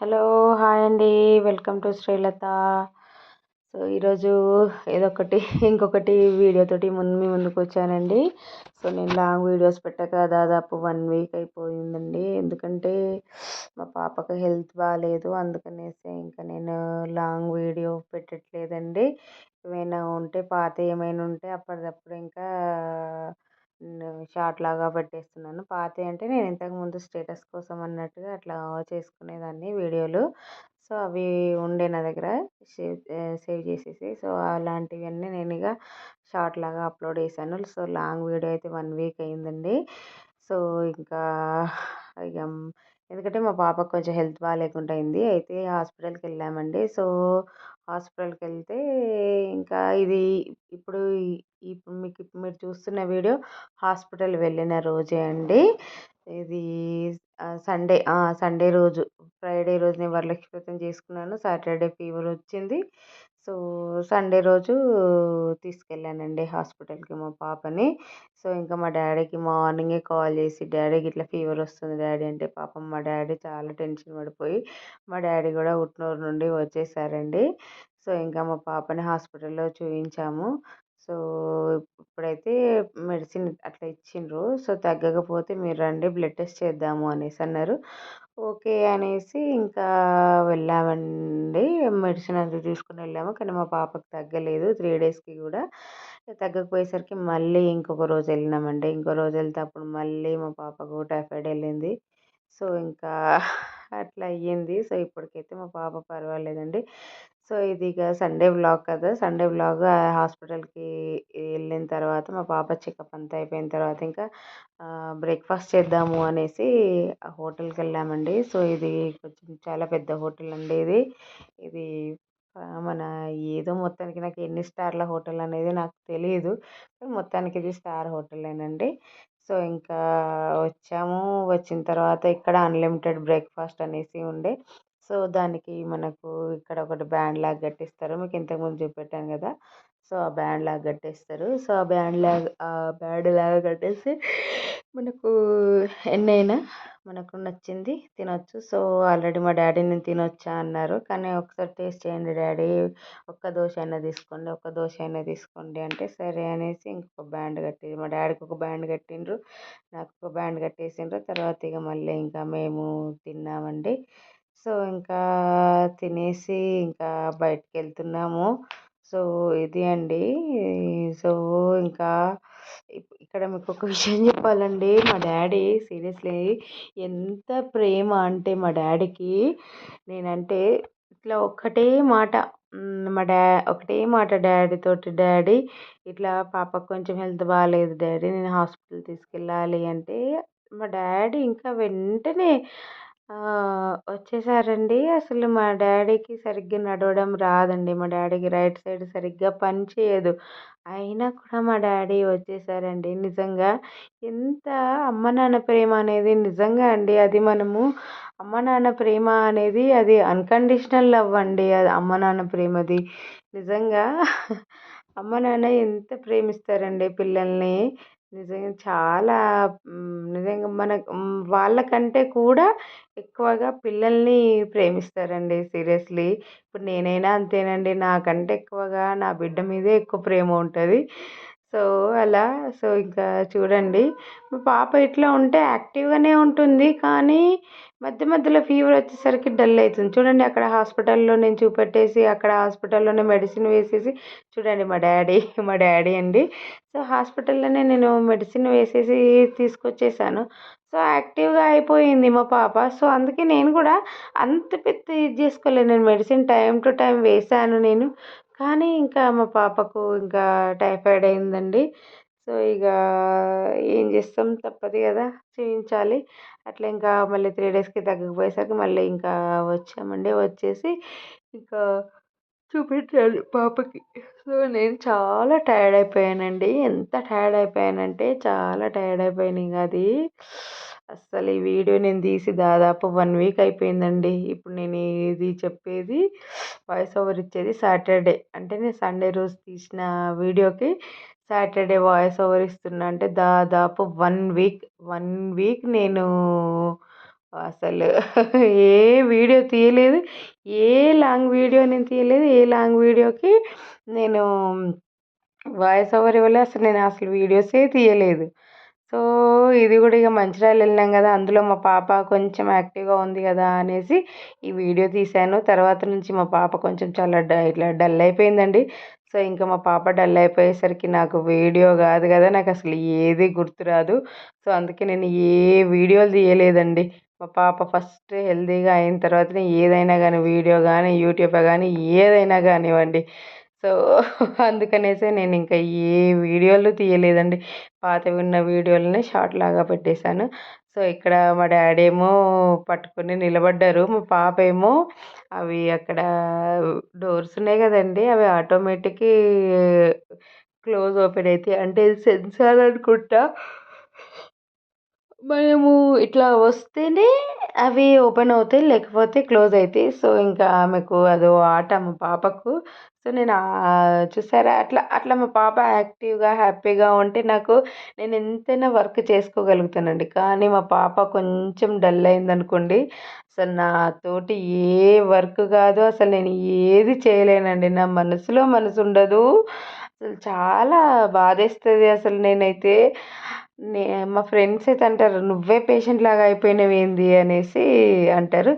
Hello hi అండి. Welcome to Srilatha. So ఈరోజు ఏదో ఒకటి ఇంకొకటి వీడియోతోటి ముందు మీ ముందుకు వచ్చానండి. సో నేను లాంగ్ వీడియోస్ పెట్టక దాదాపు వన్ వీక్ అయిపోయిందండి. ఎందుకంటే మా పాపకు హెల్త్ బాగాలేదు అందుకనేసి ఇంకా నేను లాంగ్ వీడియో పెట్టట్లేదండి. ఏమైనా ఉంటే పాత ఏమైనా ఉంటే అప్పటిదప్పుడు ఇంకా షార్ట్ లాగా పెట్టేస్తున్నాను. పాతవి అంటే నేను ఇంతకుముందు స్టేటస్ కోసం అన్నట్టుగా అట్లా చేసుకునేదాన్ని వీడియోలు. సో అవి ఉండే నా దగ్గర సేవ్ సేవ్ చేసేసి. సో అలాంటివన్నీ నేను ఇక షార్ట్ లాగా అప్లోడ్ చేశాను. సో లాంగ్ వీడియో అయితే వన్ వీక్ అయిందండి. సో ఇంకా ఇక ఎందుకంటే మా పాపకు కొంచెం హెల్త్ బాగాలేకుండా అయింది. అయితే హాస్పిటల్కి వెళ్ళామండి. సో హాస్పిటల్కి వెళ్తే ఇంకా ఇది ఇప్పుడు ఇప్పుడు మీకు మీరు చూస్తున్న వీడియో హాస్పిటల్ వెళ్ళిన రోజే అండి. ఇది సండే సండే రోజు ఫ్రైడే రోజు నేను వరలక్ష్మి వ్రతం చేసుకున్నాను. సాటర్డే ఫీవర్ వచ్చింది. సో సండే రోజు తీసుకెళ్ళానండి హాస్పిటల్కి మా పాపని. సో ఇంకా మా డాడీకి మార్నింగే కాల్ చేసి డాడీకి ఇట్లా ఫీవర్ వస్తుంది డాడీ అంటే పాపం మా డాడీ చాలా టెన్షన్ పడిపోయి మా డాడీ కూడా ఉట్నూరు నుండి వచ్చేసారండి. సో ఇంకా మా పాపని హాస్పిటల్లో చూపించాము సో ఇప్పుడైతే మెడిసిన్ అట్లా ఇచ్చిండ్రు. సో తగ్గకపోతే మీరు రండి బ్లడ్ టెస్ట్ చేద్దాము అనేసి అన్నారు. ఓకే అనేసి ఇంకా వెళ్ళామండి. మెడిసిన్ అది తీసుకుని వెళ్ళాము. కానీ మా పాపకు తగ్గలేదు. త్రీ డేస్కి కూడా తగ్గకపోయేసరికి మళ్ళీ ఇంకొక రోజు వెళ్ళినామండి. ఇంకో రోజు వెళ్తే అప్పుడు మళ్ళీ మా పాపకు టైఫాయిడ్ వెళ్ళింది. సో ఇంకా అట్లా అయ్యింది. సో ఇప్పటికైతే మా పాప పర్వాలేదండి. సో ఇది ఇక సండే వ్లాగ్ కదా! సండే వ్లాగ్ హాస్పిటల్కి వెళ్ళిన తర్వాత మా పాప చెకప్ అంతా అయిపోయిన తర్వాత ఇంకా బ్రేక్ఫాస్ట్ చేద్దాము అనేసి హోటల్కి వెళ్ళామండి సో ఇది కొంచెం చాలా పెద్ద హోటల్ అండి ఇది. ఇది మన ఏదో మొత్తానికి నాకు ఎన్ని స్టార్ల హోటల్ అనేది నాకు తెలియదు మొత్తానికి ఇది స్టార్ హోటలేనండి. సో ఇంకా వచ్చాము. వచ్చిన తర్వాత ఇక్కడ అన్లిమిటెడ్ బ్రేక్ఫాస్ట్ అనేసి ఉండే. సో దానికి మనకు ఇక్కడ ఒకటి బ్యాండ్ లాగా కట్టిస్తారు. మీకు ఇంతకుముందు చూపెట్టాను కదా! సో ఆ బ్యాండ్ లాగా కట్టేస్తారు. సో ఆ బ్యాండ్ లాగా ఆ బ్యాండ్ లాగా కట్టేసి మనకు ఎన్నైనా మనకు నచ్చింది తినొచ్చు. సో ఆల్రెడీ మా డాడీ నేను తినొచ్చా అన్నారు. కానీ ఒకసారి టేస్ట్ చేయండి డాడీ. ఒక్క దోశ అయినా తీసుకోండి ఒక్క దోశ అయినా తీసుకోండి అంటే సరే అనేసి ఇంకొక బ్యాండ్ కట్టి మా డాడీకి ఒక బ్యాండ్ కట్టిండ్రు నాకు ఒక బ్యాండ్ కట్టేసిండ్రు. తర్వాత ఇక మళ్ళీ ఇంకా మేము తిన్నామండి. సో ఇంకా తినేసి ఇంకా బయటికి వెళ్తున్నాము సో ఇది అండి. సో ఇంకా ఇక్కడ మీకు ఒక విషయం చెప్పాలండి. మా డాడీ సీరియస్లీ ఎంత ప్రేమ అంటే మా డాడీకి నేనంటే ఇట్లా ఒక్కటే మాట. మా డా ఒకటే మాట డాడీ తోటి డాడీ ఇట్లా పాపకు కొంచెం హెల్త్ బాగాలేదు డాడీ నేను హాస్పిటల్ తీసుకెళ్ళాలి. అంటే మా డాడీ ఇంకా వెంటనే వచ్చేసారండి. అసలు మా డాడీకి సరిగ్గా నడవడం రాదండి. మా డాడీకి రైట్ సైడ్ సరిగ్గా పని చేయదు. అయినా కూడా మా డాడీ వచ్చేసారండి. నిజంగా ఎంత అమ్మ నాన్న ప్రేమ అనేది నిజంగా అండి. అది మనము అమ్మ నాన్న ప్రేమ అనేది అది అన్కండిషనల్ లవ్ అండి. అది అమ్మ నాన్న ప్రేమది. నిజంగా అమ్మ నాన్న ఎంత ప్రేమిస్తారండి పిల్లల్ని. నిజంగా చాలా నిజంగా మన వాళ్ళకంటే కూడా ఎక్కువగా పిల్లల్ని ప్రేమిస్తారండి సీరియస్లీ. ఇప్పుడు నేనైనా అంతేనండి. నాకంటే ఎక్కువగా నా బిడ్డ మీదే ఎక్కువ ప్రేమ ఉంటుంది. సో అలా. సో ఇంకా చూడండి. మా పాప ఇట్లా ఉంటే యాక్టివ్గానే ఉంటుంది కానీ మధ్య మధ్యలో ఫీవర్ వచ్చేసరికి డల్ అవుతుంది. చూడండి అక్కడ హాస్పిటల్లో నేను చూపెట్టేసి అక్కడ హాస్పిటల్లోనే మెడిసిన్ వేసేసి చూడండి మా డాడీ మా డాడీ అండి. సో హాస్పిటల్లోనే నేను మెడిసిన్ వేసేసి తీసుకొచ్చేసాను. సో యాక్టివ్గా అయిపోయింది మా పాప. సో అందుకే నేను కూడా అంత పెద్ద ఇది చేసుకోలేదు. నేను మెడిసిన్ టైం టు టైం వేసాను నేను. కానీ ఇంకా మా పాపకు ఇంకా టైఫాయిడ్ అయిందండి. సో ఇక ఏం చేస్తాం తప్పదు కదా! చూపించాలి అట్లా ఇంకా మళ్ళీ త్రీ డేస్కి తగ్గకపోయేసరికి మళ్ళీ ఇంకా వచ్చామండి. వచ్చేసి ఇంకా చూపించాలి పాపకి. సో నేను చాలా టైర్డ్ అయిపోయానండి. ఎంత టైర్డ్ అయిపోయానంటే చాలా టైర్డ్ అయిపోయాను ఇంకా అది. అస్సలు ఈ వీడియో నేను తీసి దాదాపు వన్ వీక్ అయిపోయిందండి. ఇప్పుడు నేను ఇది చెప్పేది వాయిస్ ఓవర్ ఇచ్చేది సాటర్డే. అంటే నేను సండే రోజు తీసిన వీడియోకి సాటర్డే వాయిస్ ఓవర్ ఇస్తున్నా. అంటే దాదాపు వన్ వీక్ వన్ వీక్ నేను అసలు ఏ వీడియో తీయలేదు. ఏ లాంగ్ వీడియో నేను తీయలేదు. ఏ లాంగ్ వీడియోకి నేను వాయిస్ ఓవర్ ఇవ్వలేదు. అసలు నేను అసలు వీడియోసే తీయలేదు. సో ఇది కూడా ఇక మంచిర్యాల వెళ్ళినాం కదా అందులో మా పాప కొంచెం యాక్టివ్గా ఉంది కదా అనేసి ఈ వీడియో తీశాను. తర్వాత నుంచి మా పాప కొంచెం చాలా డ ఇట్లా డల్ అయిపోయిందండి. సో ఇంకా మా పాప డల్ అయిపోయేసరికి నాకు వీడియో కాదు కదా నాకు అసలు ఏది గుర్తురాదు సో అందుకే నేను ఏ వీడియోలు తీయలేదండి. మా పాప ఫస్ట్ హెల్తీగా అయిన తర్వాతనే ఏదైనా కానీ వీడియో కానీ యూట్యూబ్ కానీ ఏదైనా కానివ్వండి. సో అందుకనేసే నేను ఇంకా ఏ వీడియోలు తీయలేదండి. పాతవి ఉన్న వీడియోలని షార్ట్ లాగా పెట్టేశాను. సో ఇక్కడ మా డాడీ ఏమో పట్టుకుని నిలబడ్డారు. మా పాప ఏమో అవి అక్కడ డోర్స్ ఉన్నాయి కదండి అవి ఆటోమేటిక్ క్లోజ్ ఓపెన్ అవుతాయి అంటే సెన్సార్ అనుకుంటా. మనము ఇట్లా వస్తేనే అవి ఓపెన్ అవుతాయి లేకపోతే క్లోజ్ అవుతాయి సో ఇంకా ఆమెకు అదో ఆట మా పాపకు. సో నేను చూసారా? అట్లా అట్లా మా పాప యాక్టివ్గా హ్యాపీగా ఉంటే నాకు నేను ఎంతైనా వర్క్ చేసుకోగలుగుతానండి. కానీ మా పాప కొంచెం డల్ అయిందనుకోండి అసలు నాతోటి ఏ వర్క్ కాదు అసలు నేను ఏది చేయలేనండి. నా మనసులో మనసు ఉండదు. అసలు చాలా బాధేస్తుంది అసలు నేనైతే. నే మా ఫ్రెండ్స్ అయితే అంటారు నువ్వే పేషెంట్ లాగా అయిపోయినవి ఏంది అనేసి అంటారు.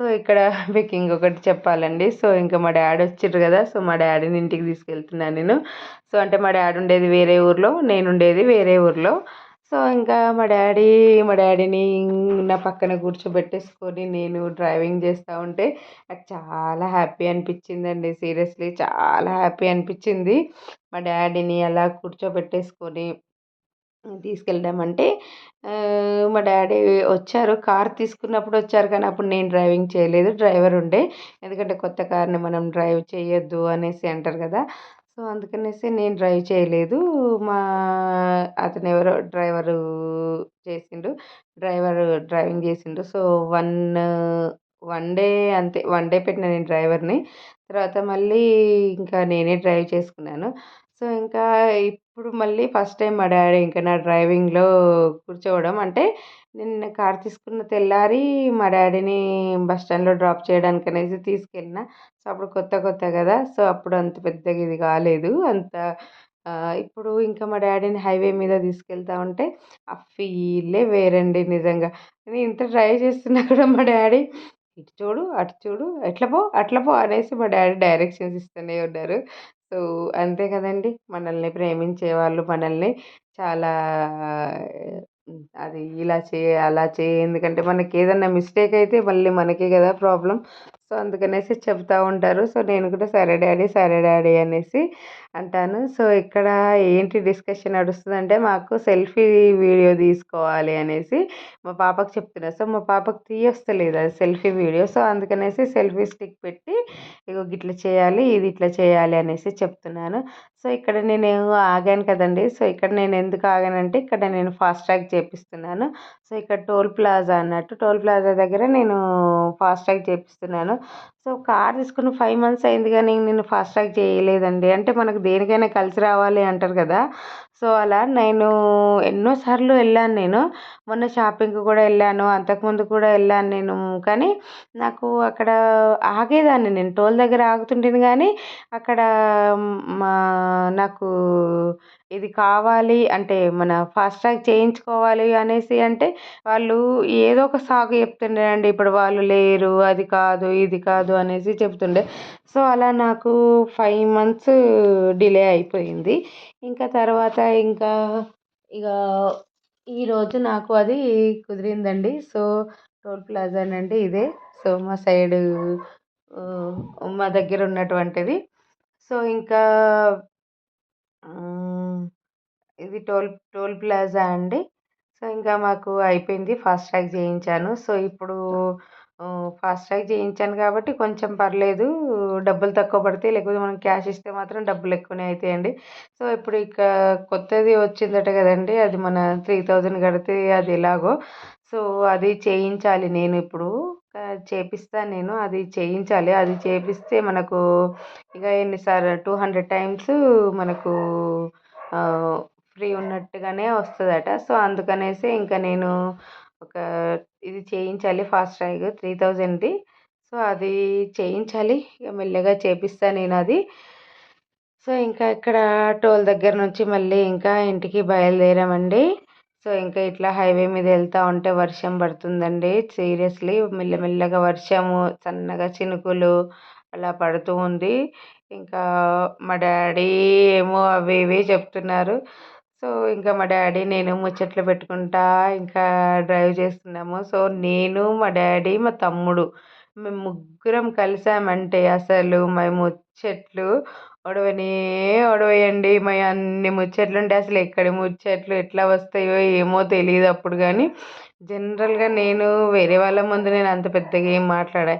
సో ఇక్కడ మీకు ఇంకొకటి చెప్పాలండి. సో ఇంకా మా డాడీ వచ్చిండ్రు కదా సో మా డాడీని ఇంటికి తీసుకెళ్తున్నాను నేను. సో అంటే మా డాడీ ఉండేది వేరే ఊర్లో నేను ఉండేది వేరే ఊర్లో. సో ఇంకా మా డాడీ మా డాడీని నా పక్కన కూర్చోబెట్టేసుకొని నేను డ్రైవింగ్ చేస్తూ ఉంటే నాకు చాలా హ్యాపీ అనిపించిందండి. సీరియస్లీ చాలా హ్యాపీ అనిపించింది. మా డాడీని అలా కూర్చోబెట్టేసుకొని తీసుకెళ్ళడం అంటే మా డాడీ వచ్చారు. కార్ తీసుకున్నప్పుడు వచ్చారు కానీ అప్పుడు నేను డ్రైవింగ్ చేయలేదు. డ్రైవర్ ఉండే. ఎందుకంటే కొత్త కార్ని మనం డ్రైవ్ చేయొద్దు అనేసి అంటారు కదా! సో అందుకనేసి నేను డ్రైవ్ చేయలేదు. మా అతను ఎవరో డ్రైవరు చేసిండు. డ్రైవర్ డ్రైవింగ్ చేసిండు. సో వన్ వన్ డే అంతే వన్ డే పెట్టిన నేను డ్రైవర్ని. తర్వాత మళ్ళీ ఇంకా నేనే డ్రైవ్ చేసుకున్నాను. సో ఇంకా ఇప్పుడు మళ్ళీ ఫస్ట్ టైం మా డాడీ ఇంకా నా డ్రైవింగ్లో కూర్చోవడం. అంటే నిన్న కార్ తీసుకున్న తెల్లారి మా డాడీని బస్ స్టాండ్లో డ్రాప్ చేయడానికి అనేసి తీసుకెళ్ళిన. సో అప్పుడు కొత్త కొత్త కదా! సో అప్పుడు అంత పెద్దగా ఇది కాలేదు. అంత ఇప్పుడు ఇంకా మా డాడీని హైవే మీద తీసుకెళ్తా ఉంటే ఆ ఫీలే వేరండి నిజంగా. నేను ఇంత డ్రైవ్ చేస్తున్నా కూడా మా డాడీ ఇటు చూడు అటు చూడు ఎట్లా పో అట్లా పో అనేసి మా డాడీ డైరెక్షన్స్ ఇస్తూనే ఉన్నారు. సో అంతే కదండి. మనల్ని ప్రేమించే వాళ్ళు మనల్ని చాలా అది ఇలా చేయి అలా చేయి. ఎందుకంటే మనకి ఏదన్నా మిస్టేక్ అయితే మళ్ళీ మనకే కదా ప్రాబ్లం సో అందుకనేసి చెప్తూ ఉంటారు. సో నేను కూడా సరే డాడీ సరే డాడీ అనేసి అంటాను. సో ఇక్కడ ఏంటి డిస్కషన్ నడుస్తుందంటే మాకు సెల్ఫీ వీడియో తీసుకోవాలి అనేసి మా పాపకు చెప్తున్నా సో మా పాపకు తీయొస్తలేదు అది సెల్ఫీ వీడియో. సో అందుకనేసి సెల్ఫీ స్టిక్ పెట్టి ఇగో ఇట్లా చేయాలి ఇది ఇట్లా చేయాలి అనేసి చెప్తున్నాను. సో ఇక్కడ నేను ఆగాను కదండి. సో ఇక్కడ నేను ఎందుకు ఆగానంటే ఇక్కడ నేను ఫాస్ట్ ట్రాక్ చేపిస్తున్నాను. సో ఇక్కడ టోల్ ప్లాజా అన్నట్టు టోల్ ప్లాజా దగ్గర నేను ఫాస్ట్ ట్రాక్ చేపిస్తున్నాను. సో కార్ తీసుకుని ఫైవ్ మంత్స్ అయింది కానీ నేను ఫాస్ట్ ట్రాక్ చేయలేదండి. అంటే మనకు దేనికైనా కలిసి రావాలి అంటారు కదా. సో అలా నేను ఎన్నోసార్లు వెళ్ళాను నేను. మొన్న షాపింగ్కి కూడా వెళ్ళాను అంతకుముందు కూడా వెళ్ళాను నేను. కానీ నాకు అక్కడ ఆగేదాన్ని నేను. టోల్ దగ్గర ఆగుతుంటేను కానీ అక్కడ మా నాకు ఇది కావాలి అంటే మన ఫాస్ట్ ట్రాక్ చేయించుకోవాలి అనేసి అంటే వాళ్ళు ఏదో ఒక సాగు చెప్తుండే అండి ఇప్పుడు వాళ్ళు లేరు అది కాదు ఇది కాదు అనేసి చెప్తుండే. సో అలా నాకు ఫైవ్ మంత్స్ డిలే అయిపోయింది. ఇంకా తర్వాత ఇంకా ఇక ఈరోజు నాకు అది కుదిరిందండి. సో టోల్ ప్లాజానండి ఇదే. సో మా సైడు మా దగ్గర ఉన్నటువంటిది. సో ఇంకా ఇది టోల్ టోల్ ప్లాజా అండి. సో ఇంకా మాకు అయిపోయింది. ఫాస్ట్ ట్రాక్ చేయించాను. సో ఇప్పుడు ఫాస్ట్ ట్రాక్ చేయించాను కాబట్టి కొంచెం పర్లేదు. డబ్బులు తక్కువ పడతాయి లేకపోతే మనం క్యాష్ ఇస్తే మాత్రం డబ్బులు ఎక్కువనే అవుతాయండి సో ఇప్పుడు ఇక కొత్తది వచ్చిందట కదండి అది మన త్రీ థౌజండ్ కడితే అది ఎలాగో. సో అది చేయించాలి నేను ఇప్పుడు. చేపిస్తాను నేను అది చేయించాలి. అది చేపిస్తే మనకు ఇక ఎన్నిసార్లు టూ హండ్రెడ్ టైమ్స్ మనకు ఫ్రీ ఉన్నట్టుగానే వస్తుందట. సో అందుకనేసి ఇంకా నేను ఒక ఇది చేయించాలి ఫాస్ట్ ట్రాగ్ త్రీ థౌజండ్ది. సో అది చేయించాలి. ఇక మెల్లగా చేపిస్తాను నేను అది సో ఇంకా ఇక్కడ టోల్ దగ్గర నుంచి మళ్ళీ ఇంకా ఇంటికి బయలుదేరామండి. సో ఇంకా ఇట్లా హైవే మీద వెళ్తూ ఉంటే వర్షం పడుతుందండి. సీరియస్లీ మెల్లమెల్లగా వర్షము సన్నగా చినుకులు అలా పడుతూ ఉంది. ఇంకా మా డాడీ ఏమో అవి ఇవి చెప్తున్నారు. సో ఇంకా మా డాడీ నేను ముచ్చట్లు పెట్టుకుంటా ఇంకా డ్రైవ్ చేస్తున్నాము. సో నేను మా డాడీ మా తమ్ముడు మేము ముగ్గురం కలిసామంటే అసలు మా ముచ్చట్లు ఒడవనే ఒడవేయండి. మా అన్ని ముచ్చట్లు ఉంటే అసలు ఎక్కడి ముచ్చట్లు ఎట్లా వస్తాయో ఏమో తెలియదు అప్పుడు కానీ జనరల్గా నేను వేరే వాళ్ళ ముందు నేను అంత పెద్దగా ఏం మాట్లాడా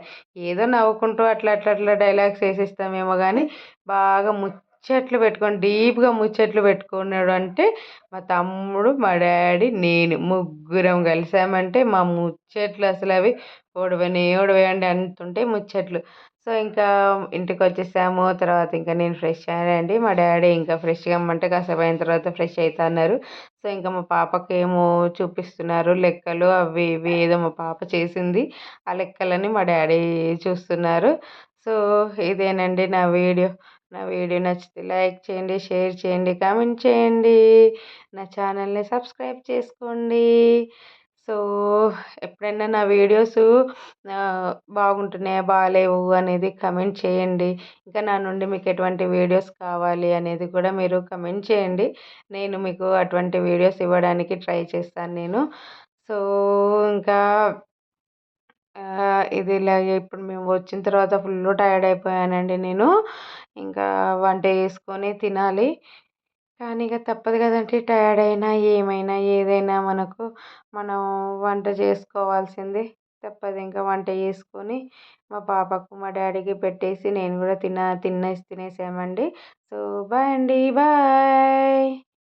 ఏదో నవ్వుకుంటూ అట్లా అట్లా అట్లా డైలాగ్స్ వేసిస్తామేమో కానీ బాగా ము ముచ్చట్లు పెట్టుకొని డీప్గా ముచ్చట్లు పెట్టుకున్నాడు అంటే మా తమ్ముడు మా డాడీ నేను ముగ్గురం కలిసామంటే మా ముచ్చట్లు అసలు అవి ఒడవనే ఒడవేయండి అంటుంటే ముచ్చట్లు. సో ఇంకా ఇంటికి వచ్చేసాము తర్వాత ఇంకా నేను ఫ్రెష్ అయ్యానండి. మా డాడీ ఇంకా ఫ్రెష్గా అమ్మంటే కాసేపు అయిన తర్వాత ఫ్రెష్ అవుతా అన్నారు సో ఇంకా మా పాపకి ఏమో చూపిస్తున్నారు లెక్కలు అవి ఇవి ఏదో మా పాప చేసింది. ఆ లెక్కలని మా డాడీ చూస్తున్నారు. సో ఇదేనండి నా వీడియో. నా వీడియో నచ్చితే లైక్ చేయండి షేర్ చేయండి కామెంట్ చేయండి. నా ఛానల్ని సబ్స్క్రైబ్ చేసుకోండి. సో ఎప్పుడైనా నా వీడియోస్ బాగుంటున్నాయా బాగాలేవు అనేది కమెంట్ చేయండి. ఇంకా నా నుండి మీకు ఎటువంటి వీడియోస్ కావాలి అనేది కూడా మీరు కమెంట్ చేయండి. నేను మీకు అటువంటి వీడియోస్ ఇవ్వడానికి ట్రై చేస్తాను నేను. సో ఇంకా ఇది ఇలాగే ఇప్పుడు మేము వచ్చిన తర్వాత ఫుల్ టైర్డ్ అయిపోయానండి నేను. ఇంకా వంట చేసుకొని తినాలి. కానీ ఇక తప్పదు కదండి టైర్డ్ అయినా ఏమైనా ఏదైనా మనకు మనం వంట చేసుకోవాల్సిందే తప్పదు. ఇంకా వంట చేసుకొని మా పాపకు మా డాడీకి పెట్టేసి నేను కూడా తిన తినేసి తినేసామండి. సో బాయ్ అండి. బాయ్.